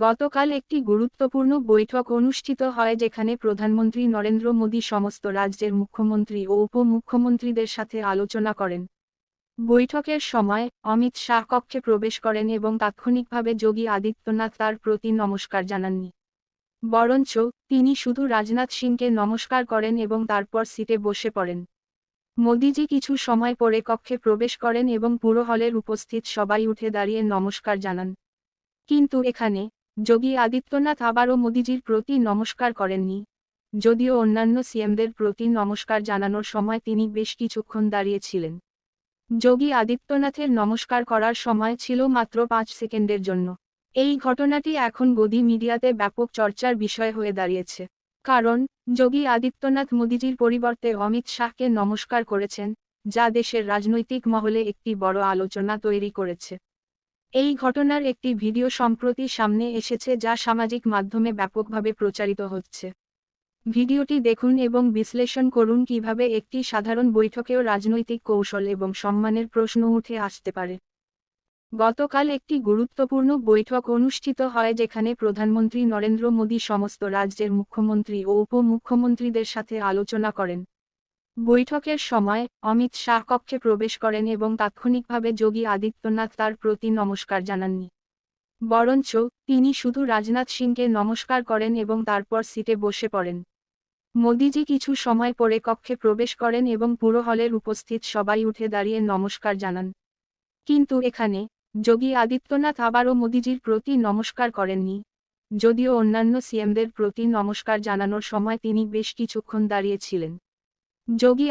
গতকাল একটি গুরুত্বপূর্ণ বৈঠক অনুষ্ঠিত হয় যেখানে প্রধানমন্ত্রী নরেন্দ্র মোদী সমস্ত রাজ্যের মুখ্যমন্ত্রী ও উপমুখ্যমন্ত্রীদের সাথে আলোচনা করেন। বৈঠকের সময় অমিত শাহ কক্ষে প্রবেশ করেন এবং তাৎক্ষণিকভাবে যোগী আদিত্যনাথ তার প্রতি নমস্কার জানাননি। বরঞ্চ তিনি শুধু রাজনাথ সিংকে নমস্কার করেন এবং তারপর সিটে বসে পড়েন। মোদিজি কিছু সময় পরে কক্ষে প্রবেশ করেন এবং পুরো হলের উপস্থিত সবাই উঠে দাঁড়িয়ে নমস্কার জানান। কিন্তু এখানে যোগী আদিত্যনাথ আবারও মোদিজির প্রতি নমস্কার করেননি। যদিও অন্যান্য সিএমদের প্রতি নমস্কার জানানোর সময় তিনি বেশ কিছুক্ষণ দাঁড়িয়েছিলেন। যোগী আদিত্যনাথের নমস্কার করার সময় ছিল মাত্র পাঁচ সেকেন্ডের জন্য। এই ঘটনাটি এখন গদি মিডিয়াতে ব্যাপক চর্চার বিষয় হয়ে দাঁড়িয়েছে। কারণ, যোগী আদিত্যনাথ মোদিজির পরিবর্তে অমিত শাহকে নমস্কার করেছেন, যা দেশের রাজনৈতিক মহলে একটি বড় আলোচনা তৈরি করেছে। এই ঘটনার একটি ভিডিও সম্প্রতি সামনে এসেছে যা সামাজিক মাধ্যমে ব্যাপকভাবে প্রচারিত হচ্ছে। ভিডিওটি দেখুন এবং বিশ্লেষণ করুন কীভাবে একটি সাধারণ বৈঠকেও রাজনৈতিক কৌশল এবং সম্মানের প্রশ্ন উঠে আসতে পারে। গতকাল একটি গুরুত্বপূর্ণ বৈঠক অনুষ্ঠিত হয় যেখানে প্রধানমন্ত্রী নরেন্দ্র মোদী সমস্ত রাজ্যের মুখ্যমন্ত্রী ও উপমুখ্যমন্ত্রীদের সাথে আলোচনা করেন। বৈঠকের সময় অমিত শাহ কক্ষে প্রবেশ করেন এবং তাৎক্ষণিকভাবে যোগী আদিত্যনাথ তার প্রতি নমস্কার জানাননি। বরঞ্চ তিনি শুধু রাজনাথ সিংকে নমস্কার করেন এবং তারপর সিটে বসে পড়েন। মোদিজি কিছু সময় পরে কক্ষে প্রবেশ করেন এবং পুরো হলের উপস্থিত সবাই উঠে দাঁড়িয়ে নমস্কার জানান। কিন্তু এখানে যোগী আদিত্যনাথ আবারও মোদিজির প্রতি নমস্কার করেননি। যদিও অন্যান্য সিএমদের প্রতি নমস্কার জানানোর সময় তিনি বেশ কিছুক্ষণ দাঁড়িয়েছিলেন যোগী